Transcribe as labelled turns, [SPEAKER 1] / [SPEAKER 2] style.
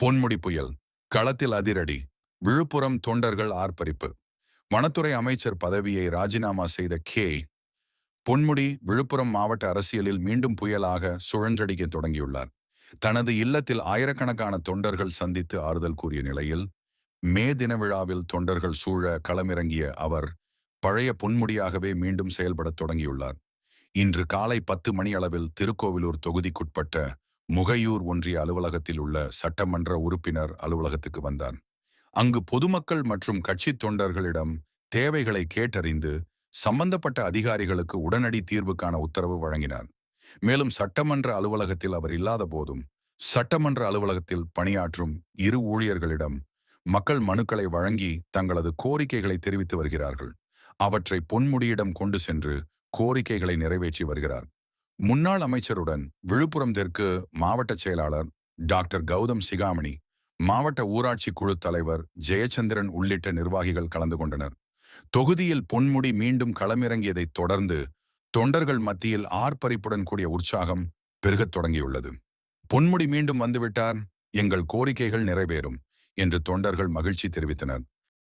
[SPEAKER 1] பொன்முடி புயல் களத்தில் அதிரடி விழுப்புரம் தொண்டர்கள் ஆர்ப்பரிப்பு. வனத்துறை அமைச்சர் பதவியை ராஜினாமா செய்த கே. பொன்முடி விழுப்புரம் மாவட்ட அரசியலில் மீண்டும் புயலாக சுழன்றடிக்க தொடங்கியுள்ளார். தனது இல்லத்தில் ஆயிரக்கணக்கான தொண்டர்கள் சந்தித்து ஆறுதல் கூறிய நிலையில் மே தின விழாவில் தொண்டர்கள் சூழ களமிறங்கிய அவர் பழைய பொன்முடியாகவே மீண்டும் செயல்படத் தொடங்கியுள்ளார். இன்று காலை பத்து மணி அளவில் திருக்கோவிலூர் தொகுதிக்குட்பட்ட முகையூர் ஒன்றிய அலுவலகத்தில் உள்ள சட்டமன்ற உறுப்பினர் அலுவலகத்துக்கு வந்தான். அங்கு பொதுமக்கள் மற்றும் கட்சி தொண்டர்களிடம் தேவைகளை கேட்டறிந்து சம்பந்தப்பட்ட அதிகாரிகளுக்கு உடனடி தீர்வுக்கான உத்தரவு வழங்கினார். மேலும் சட்டமன்ற அலுவலகத்தில் அவர் இல்லாத போதும் சட்டமன்ற அலுவலகத்தில் பணியாற்றும் இரு ஊழியர்களிடம் மக்கள் மனுக்களை வழங்கி தங்களது கோரிக்கைகளை தெரிவித்து வருகிறார்கள். அவற்றை பொன்முடியிடம் கொண்டு சென்று கோரிக்கைகளை நிறைவேற்றி வருகிறார். முன்னாள் அமைச்சருடன் விழுப்புரம் தெற்கு மாவட்ட செயலாளர் டாக்டர் கௌதம் சிகாமணி மாவட்ட ஊராட்சி குழு தலைவர் ஜெயச்சந்திரன் உள்ளிட்ட நிர்வாகிகள் கலந்து கொண்டனர். தொகுதியில் பொன்முடி மீண்டும் களமிறங்கியதைத் தொடர்ந்து தொண்டர்கள் மத்தியில் ஆர்ப்பரிப்புடன் கூடிய உற்சாகம் பெருகத் தொடங்கியுள்ளது. பொன்முடி மீண்டும் வந்துவிட்டார் எங்கள் கோரிக்கைகள் நிறைவேறும் என்று தொண்டர்கள் மகிழ்ச்சி தெரிவித்தனர்.